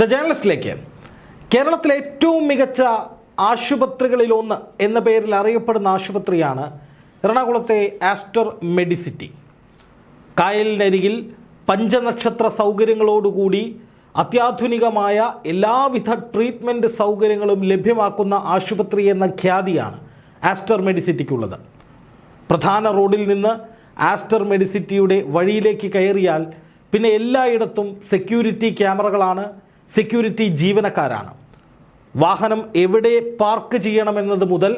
The ജേർണലിസ്റ്റിലേക്ക് കേരളത്തിലെ ഏറ്റവും മികച്ച ആശുപത്രികളിലൊന്ന് എന്ന പേരിൽ അറിയപ്പെടുന്ന ആശുപത്രിയാണ് എറണാകുളത്തെ ആസ്റ്റർ മെഡിസിറ്റി. കായലിനരികിൽ പഞ്ചനക്ഷത്ര സൗകര്യങ്ങളോടുകൂടി അത്യാധുനികമായ എല്ലാവിധ ട്രീറ്റ്മെന്റ് സൗകര്യങ്ങളും ലഭ്യമാക്കുന്ന ആശുപത്രി എന്ന ഖ്യാതിയാണ് ആസ്റ്റർ മെഡിസിറ്റിക്കുള്ളത്. പ്രധാന റോഡിൽ നിന്ന് ആസ്റ്റർ മെഡിസിറ്റിയുടെ വഴിയിലേക്ക് കയറിയാൽ പിന്നെ എല്ലായിടത്തും സെക്യൂരിറ്റി ക്യാമറകളാണ് സെക്യൂരിറ്റി ജീവനക്കാരാണ്. വാഹനം എവിടെ പാർക്ക് ചെയ്യണമെന്നത് മുതൽ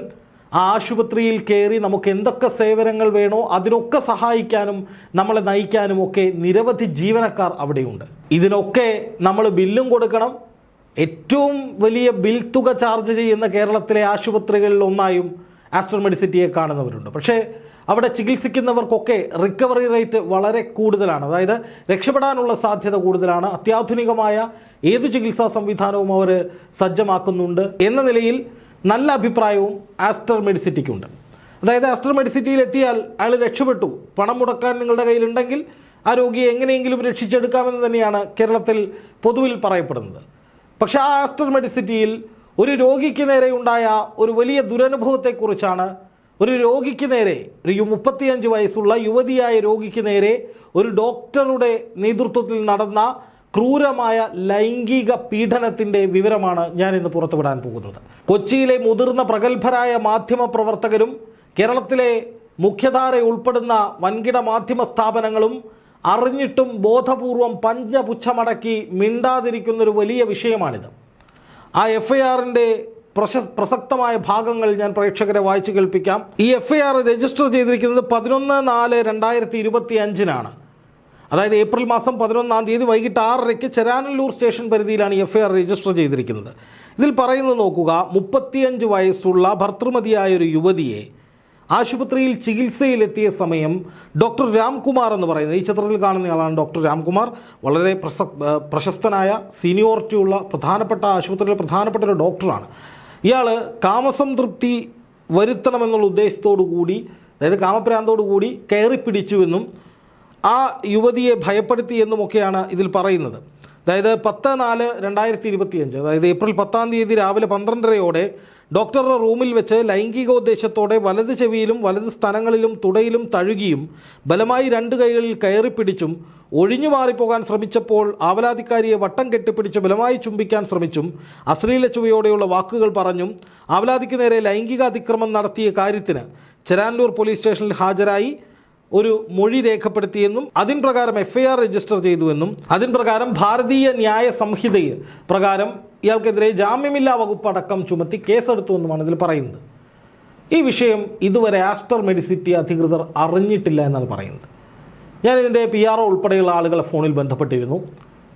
ആശുപത്രിയിൽ കയറി നമുക്ക് എന്തൊക്കെ സേവനങ്ങൾ വേണോ അതിനൊക്കെ സഹായിക്കാനും നമ്മളെ നയിക്കാനും ഒക്കെ നിരവധി ജീവനക്കാർ അവിടെയുണ്ട്. ഇതിനൊക്കെ നമ്മൾ ബില്ലും കൊടുക്കണം. ഏറ്റവും വലിയ ബിൽ തുക ചാർജ് ചെയ്യുന്ന കേരളത്തിലെ ആശുപത്രികളിൽ ഒന്നായും ആസ്ട്രോ മെഡിസിറ്റിയെ കാണുന്നവരുണ്ട്. പക്ഷേ അവിടെ ചികിത്സിക്കുന്നവർക്കൊക്കെ റിക്കവറി റേറ്റ് വളരെ കൂടുതലാണ്. അതായത് രക്ഷപ്പെടാനുള്ള സാധ്യത കൂടുതലാണ്. അത്യാധുനികമായ ഏത് ചികിത്സാ സംവിധാനവും അവർ സജ്ജമാക്കുന്നുണ്ട് എന്ന നിലയിൽ നല്ല അഭിപ്രായവും ആസ്റ്റർ മെഡിസിറ്റിക്കുണ്ട് അതായത് ആസ്റ്റർ മെഡിസിറ്റിയിൽ എത്തിയാൽ അയാൾ രക്ഷപ്പെട്ടു. പണം മുടക്കാൻ നിങ്ങളുടെ കയ്യിലുണ്ടെങ്കിൽ ആ രോഗിയെ എങ്ങനെയെങ്കിലും രക്ഷിച്ചെടുക്കാമെന്ന് തന്നെയാണ് കേരളത്തിൽ പൊതുവിൽ പറയപ്പെടുന്നത്. പക്ഷേ ആ ആസ്റ്റർ മെഡിസിറ്റിയിൽ ഒരു രോഗിക്ക് നേരെ ഉണ്ടായ ഒരു വലിയ ദുരനുഭവത്തെക്കുറിച്ചാണ്. ഒരു രോഗിക്ക് നേരെ ഒരു മുപ്പത്തിയഞ്ച് വയസ്സുള്ള യുവതിയായ രോഗിക്ക് നേരെ ഒരു ഡോക്ടറുടെ നേതൃത്വത്തിൽ നടന്ന ക്രൂരമായ ലൈംഗിക പീഡനത്തിന്റെ വിവരമാണ് ഞാൻ ഇന്ന് പുറത്തുവിടാൻ പോകുന്നത്. കൊച്ചിയിലെ മുതിർന്ന പ്രഗത്ഭരായ മാധ്യമ പ്രവർത്തകരും കേരളത്തിലെ മുഖ്യധാര ഉൾപ്പെടുന്ന വൻകിട മാധ്യമ സ്ഥാപനങ്ങളും അറിഞ്ഞിട്ടും ബോധപൂർവം പഞ്ചപുച്ഛമടക്കി മിണ്ടാതിരിക്കുന്നൊരു വലിയ വിഷയമാണിത്. ആ എഫ് ഐ ആറിന്റെ പ്രശ പ്രസക്തമായ ഭാഗങ്ങൾ ഞാൻ പ്രേക്ഷകരെ വായിച്ചു കേൾപ്പിക്കാം. ഈ എഫ് ഐ ആർ രജിസ്റ്റർ ചെയ്തിരിക്കുന്നത് പതിനൊന്ന് നാല് രണ്ടായിരത്തി ഇരുപത്തി അഞ്ചിനാണ് അതായത് ഏപ്രിൽ മാസം പതിനൊന്നാം തീയതി വൈകിട്ട് ആറരയ്ക്ക് ചെരാനല്ലൂർ സ്റ്റേഷൻ പരിധിയിലാണ് എഫ് ഐ ആർ രജിസ്റ്റർ ചെയ്തിരിക്കുന്നത്. ഇതിൽ പറയുന്നത് നോക്കുക മുപ്പത്തിയഞ്ച് വയസ്സുള്ള ഭർത്തൃമതിയായ ഒരു യുവതിയെ ആശുപത്രിയിൽ ചികിത്സയിലെത്തിയ സമയം ഡോക്ടർ രാംകുമാർ എന്ന് പറയുന്നത്. ഈ ചിത്രത്തിൽ കാണുന്നയാളാണ് ഡോക്ടർ രാംകുമാർ. വളരെ പ്രശസ്തനായ സീനിയോറിറ്റിയുള്ള പ്രധാനപ്പെട്ട ആശുപത്രിയിലെ പ്രധാനപ്പെട്ട ഒരു ഡോക്ടറാണ്. ഇയാൾ കാമസംതൃപ്തി വരുത്തണമെന്നുള്ള ഉദ്ദേശത്തോടു കൂടി അതായത് കാമപ്രാന്തോടു കൂടി കയറി പിടിച്ചുവെന്നും ആ യുവതിയെ ഭയപ്പെടുത്തി എന്നുമൊക്കെയാണ് ഇതിൽ പറയുന്നത്. അതായത് പത്ത് നാല് രണ്ടായിരത്തി ഇരുപത്തിയഞ്ച് അതായത് ഏപ്രിൽ പത്താം തീയതി രാവിലെ പന്ത്രണ്ടരയോടെ ഡോക്ടറുടെ റൂമിൽ വെച്ച് ലൈംഗികോദ്ദേശത്തോടെ വലത് ചെവിയിലും വലത് സ്ഥലങ്ങളിലും തുടയിലും തഴുകിയും ബലമായി രണ്ട് കൈകളിൽ കയറിപ്പിടിച്ചും ഒഴിഞ്ഞു മാറിപ്പോകാൻ ശ്രമിച്ചപ്പോൾ ആവലാതിക്കാരിയെ വട്ടം കെട്ടിപ്പിടിച്ച് ബലമായി ചുംബിക്കാൻ ശ്രമിച്ചും അശ്ലീല ചുവയോടെയുള്ള വാക്കുകൾ പറഞ്ഞും ആവലാതിക്ക് നേരെ ലൈംഗിക അതിക്രമം നടത്തിയ കാര്യത്തിന് ചെരാനല്ലൂർ പോലീസ് സ്റ്റേഷനിൽ ഹാജരായി. ഒരു മൊഴി രേഖപ്പെടുത്തിയെന്നും അതിൻ പ്രകാരം ആർ രജിസ്റ്റർ ചെയ്തുവെന്നും അതിൻ പ്രകാരം ഭാരതീയ ന്യായ സംഹിതയിൽ പ്രകാരം ഇയാൾക്കെതിരെ ജാമ്യമില്ലാ വകുപ്പ് അടക്കം ചുമത്തി കേസെടുത്തുവെന്നുമാണ് ഇതിൽ പറയുന്നത്. ഈ വിഷയം ഇതുവരെ ആസ്റ്റർ മെഡിസിറ്റി അധികൃതർ അറിഞ്ഞിട്ടില്ല എന്നാണ് പറയുന്നത്. ഞാൻ ഇതിന്റെ പി ആർ ഒ ഉൾപ്പെടെയുള്ള ആളുകളെ ഫോണിൽ ബന്ധപ്പെട്ടിരുന്നു.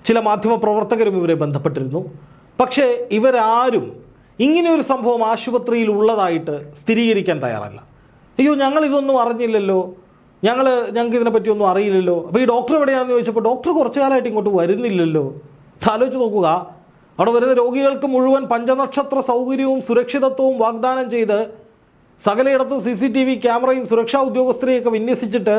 ചില മാധ്യമ പ്രവർത്തകരും ഇവരെ ബന്ധപ്പെട്ടിരുന്നു. പക്ഷേ ഇവരാരും ഇങ്ങനെയൊരു സംഭവം ആശുപത്രിയിൽ ഉള്ളതായിട്ട് സ്ഥിരീകരിക്കാൻ തയ്യാറല്ല. അയ്യോ ഞങ്ങൾ ഇതൊന്നും അറിഞ്ഞില്ലല്ലോ. ഞങ്ങൾ ഞങ്ങൾക്ക് ഇതിനെപ്പറ്റി ഒന്നും അറിയില്ലല്ലോ. അപ്പോൾ ഈ ഡോക്ടർ എവിടെയാണെന്ന് ചോദിച്ചപ്പോൾ ഡോക്ടർ കുറച്ചു കാലമായിട്ട് ഇങ്ങോട്ട് വരുന്നില്ലല്ലോ. ആലോചിച്ച് നോക്കുക. അവിടെ വരുന്ന രോഗികൾക്ക് മുഴുവൻ പഞ്ചനക്ഷത്ര സൗകര്യവും സുരക്ഷിതത്വവും വാഗ്ദാനം ചെയ്ത് സകലയിടത്തും സി സി ടി വി ക്യാമറയും സുരക്ഷാ ഉദ്യോഗസ്ഥരെയൊക്കെ വിന്യസിച്ചിട്ട്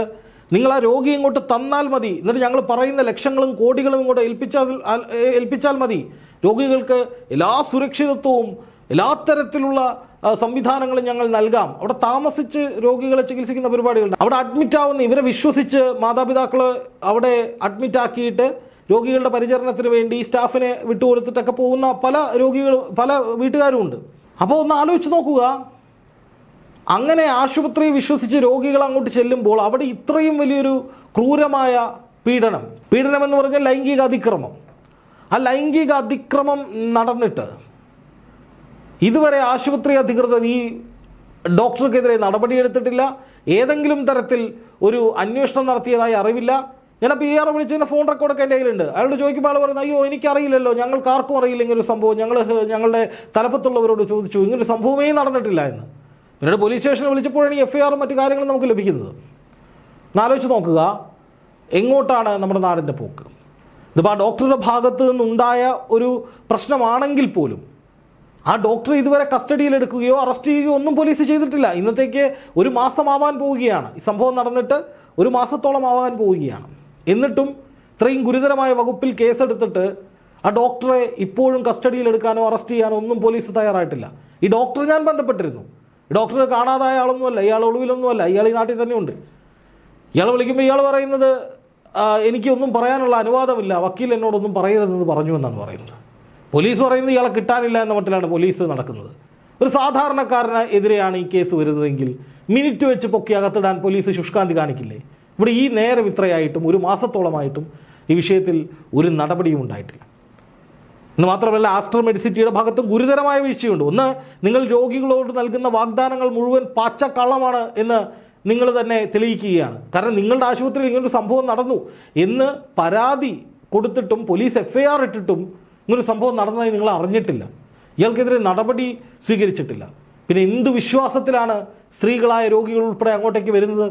നിങ്ങൾ ആ രോഗി ഇങ്ങോട്ട് തന്നാൽ മതി. എന്നിട്ട് ഞങ്ങൾ പറയുന്ന ലക്ഷങ്ങളും കോടികളും ഇങ്ങോട്ട് ഏൽപ്പിച്ചാൽ ഏൽപ്പിച്ചാൽ മതി. രോഗികൾക്ക് എല്ലാ സുരക്ഷിതത്വവും എല്ലാ തരത്തിലുള്ള സംവിധാനങ്ങളും ഞങ്ങൾ നൽകാം. അവിടെ താമസിച്ച് രോഗികളെ ചികിത്സിക്കുന്ന പരിപാടികളുണ്ട്. അവിടെ അഡ്മിറ്റ് ആവുന്ന ഇവരെ വിശ്വസിച്ച് മാതാപിതാക്കൾ അവിടെ അഡ്മിറ്റ് ആക്കിയിട്ട് രോഗികളുടെ പരിചരണത്തിന് വേണ്ടി സ്റ്റാഫിനെ വിട്ടുകൊടുത്തിട്ടൊക്കെ പോകുന്ന പല രോഗികൾ പല വീട്ടുകാരുമുണ്ട് അപ്പോൾ ഒന്ന് ആലോചിച്ച് നോക്കുക. അങ്ങനെ ആശുപത്രി വിശ്വസിച്ച് രോഗികൾ അങ്ങോട്ട് ചെല്ലുമ്പോൾ അവിടെ ഇത്രയും വലിയൊരു ക്രൂരമായ പീഡനം. പീഡനം എന്ന് പറഞ്ഞാൽ ലൈംഗിക അതിക്രമം ആ ലൈംഗിക അതിക്രമം നടന്നിട്ട് ഇതുവരെ ആശുപത്രി അധികൃതർ ഈ ഡോക്ടർക്കെതിരെ നടപടിയെടുത്തിട്ടില്ല ഏതെങ്കിലും തരത്തിൽ ഒരു അന്വേഷണം നടത്തിയതായി അറിവില്ല. ഞാൻ പി ആർ വിളിച്ചതിന്റെ ഫോൺ റെക്കോർഡൊക്കെ എന്റെ കയ്യിലുണ്ട്. അയാളോട് ചോദിക്കുമ്പോൾ ആൾ പറയുന്നത് അയ്യോ എനിക്കറിയില്ലല്ലോ ഞങ്ങൾക്ക് ആർക്കും അറിയില്ല ഇങ്ങനൊരു സംഭവം. ഞങ്ങൾ ഞങ്ങളുടെ തലപ്പത്തുള്ളവരോട് ചോദിച്ചു. ഇങ്ങനൊരു സംഭവമേ നടന്നിട്ടില്ല എന്ന്. പിന്നീട് പോലീസ് സ്റ്റേഷനിൽ വിളിച്ചപ്പോഴാണ് എഫ് ഐ ആറും മറ്റു കാര്യങ്ങളും നമുക്ക് ലഭിക്കുന്നത്. എന്നാലോചിച്ച് നോക്കുക. എങ്ങോട്ടാണ് നമ്മുടെ നാടിന്റെ പോക്ക്? ഇതിപ്പോൾ ആ ഡോക്ടറുടെ ഭാഗത്ത് നിന്നുണ്ടായ ഒരു പ്രശ്നമാണെങ്കിൽ പോലും ആ ഡോക്ടറെ ഇതുവരെ കസ്റ്റഡിയിൽ എടുക്കുകയോ അറസ്റ്റ് ചെയ്യുകയോ ഒന്നും പോലീസ് ചെയ്തിട്ടില്ല. ഇന്നത്തേക്ക് ഒരു മാസമാവാൻ പോവുകയാണ്. ഈ സംഭവം നടന്നിട്ട് ഒരു മാസത്തോളം ആവാൻ പോവുകയാണ്. എന്നിട്ടും ഇത്രയും ഗുരുതരമായ വകുപ്പിൽ കേസെടുത്തിട്ട് ആ ഡോക്ടറെ ഇപ്പോഴും കസ്റ്റഡിയിൽ എടുക്കാനോ അറസ്റ്റ് ചെയ്യാനോ ഒന്നും പോലീസ് തയ്യാറായിട്ടില്ല. ഈ ഡോക്ടറെ ഞാൻ ബന്ധപ്പെട്ടിരുന്നു. ഈ ഡോക്ടർ കാണാതായ ആളൊന്നുമല്ല ഇയാൾ ഒളിവിലൊന്നുമല്ല ഇയാൾ ഈ നാട്ടിൽ തന്നെയുണ്ട്. ഇയാൾ വിളിക്കുമ്പോൾ ഇയാൾ പറയുന്നത് "ആ, എനിക്കൊന്നും പറയാനുള്ള അനുവാദമില്ല വക്കീൽ എന്നോടൊന്നും പറയരുതെന്ന് പറഞ്ഞു എന്നാണ് പറയുന്നത്. പോലീസ് പറയുന്നത് ഇയാളെ കിട്ടാനില്ല എന്ന മട്ടിലാണ് പോലീസ് നടക്കുന്നത്. ഒരു സാധാരണക്കാരന് എതിരെയാണ് ഈ കേസ് വരുന്നതെങ്കിൽ മിനിറ്റ് വെച്ച് പൊക്കി അകത്തിടാൻ പോലീസ് ശുഷ്കാന്തി കാണിക്കില്ലേ? ഇവിടെ ഈ നേരം ഇത്രയായിട്ടും ഒരു മാസത്തോളമായിട്ടും ഈ വിഷയത്തിൽ ഒരു നടപടിയും ഉണ്ടായിട്ടില്ല. എന്ന് മാത്രമല്ല ആസ്റ്റർ മെഡിസിറ്റിയുടെ ഭാഗത്തും ഗുരുതരമായ വീഴ്ചയുണ്ട്. ഒന്ന് നിങ്ങൾ രോഗികളോട് നൽകുന്ന വാഗ്ദാനങ്ങൾ മുഴുവൻ പാച്ചക്കള്ളമാണ് എന്ന് നിങ്ങൾ തന്നെ തെളിയിക്കുകയാണ്. കാരണം നിങ്ങളുടെ ആശുപത്രിയിൽ ഇങ്ങനൊരു സംഭവം നടന്നു. എന്ന് പരാതി കൊടുത്തിട്ടും പോലീസ് എഫ് ഇട്ടിട്ടും ഇങ്ങനൊരു സംഭവം നടന്നതായി നിങ്ങൾ അറിഞ്ഞിട്ടില്ല. ഇയാൾക്കെതിരെ നടപടി സ്വീകരിച്ചിട്ടില്ല. പിന്നെ എന്ത് വിശ്വാസത്തിലാണ് സ്ത്രീകളായ രോഗികൾ ഉൾപ്പെടെ അങ്ങോട്ടേക്ക് വരുന്നത്?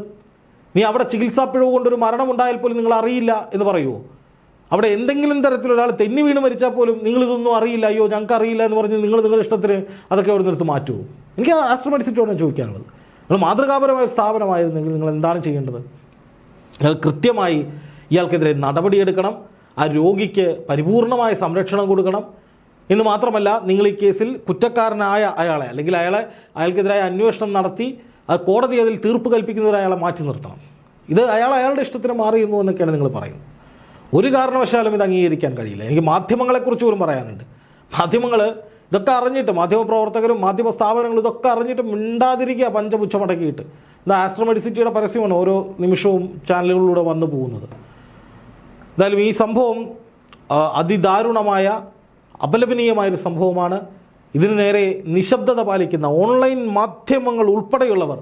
നീ അവിടെ ചികിത്സാ പിഴവ് കൊണ്ടൊരു മരണം ഉണ്ടായാൽ പോലും നിങ്ങൾ അറിയില്ല എന്ന് പറയുമോ അവിടെ എന്തെങ്കിലും തരത്തിൽ ഒരാൾ തെന്നി വീണ് മരിച്ചാൽ പോലും നിങ്ങൾ ഇതൊന്നും അറിയില്ല. അയ്യോ ഞങ്ങൾക്ക് അറിയില്ല എന്ന് പറഞ്ഞ് നിങ്ങൾ നിങ്ങളുടെ ഇഷ്ടത്തിന് അതൊക്കെ അവിടെ നിർത്തി മാറ്റുമോ എനിക്ക് ആസ്ട്രോമെഡിസിറ്റോടാണ് ചോദിക്കാനുള്ളത് നിങ്ങൾ മാതൃകാപരമായ സ്ഥാപനമായിരുന്നെങ്കിൽ നിങ്ങൾ എന്താണ് ചെയ്യേണ്ടത്? നിങ്ങൾ കൃത്യമായി ഇയാൾക്കെതിരെ നടപടിയെടുക്കണം. ആ രോഗിക്ക് പരിപൂർണമായ സംരക്ഷണം കൊടുക്കണം. എന്ന് മാത്രമല്ല നിങ്ങൾ ഈ കേസിൽ കുറ്റക്കാരനായ അയാളെ അല്ലെങ്കിൽ അയാളെ അയാൾക്കെതിരായ അന്വേഷണം നടത്തി അത് കോടതി അതിൽ തീർപ്പ് കൽപ്പിക്കുന്നവരെ അയാളെ മാറ്റി നിർത്തണം. ഇത് അയാൾ അയാളുടെ ഇഷ്ടത്തിന് മാറിയുന്നു എന്നൊക്കെയാണ് നിങ്ങൾ പറയുന്നത്. ഒരു കാരണവശാലും ഇത് അംഗീകരിക്കാൻ കഴിയില്ല. എനിക്ക് മാധ്യമങ്ങളെക്കുറിച്ച് പോലും പറയാനുണ്ട്. മാധ്യമങ്ങൾ ഇതൊക്കെ അറിഞ്ഞിട്ട് മാധ്യമപ്രവർത്തകരും മാധ്യമ സ്ഥാപനങ്ങളും ഇതൊക്കെ അറിഞ്ഞിട്ട് മിണ്ടാതിരിക്കുക പഞ്ചപുച്ഛമടക്കിയിട്ട്. ഇത് ആസ്ട്രോമെഡിസിറ്റിയുടെ പരസ്യമാണ് ഓരോ നിമിഷവും ചാനലുകളിലൂടെ വന്നു പോകുന്നത്. എന്തായാലും ഈ സംഭവം അതിദാരുണമായ അപലപനീയമായൊരു സംഭവമാണ്. ഇതിനു നേരെ നിശബ്ദത പാലിക്കുന്ന ഓൺലൈൻ മാധ്യമങ്ങൾ ഉൾപ്പെടെയുള്ളവർ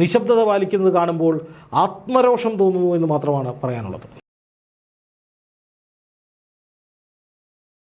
നിശബ്ദത പാലിക്കുന്നത് കാണുമ്പോൾ ആത്മരോഷം തോന്നുന്നു എന്ന് മാത്രമാണ് പറയാനുള്ളത്.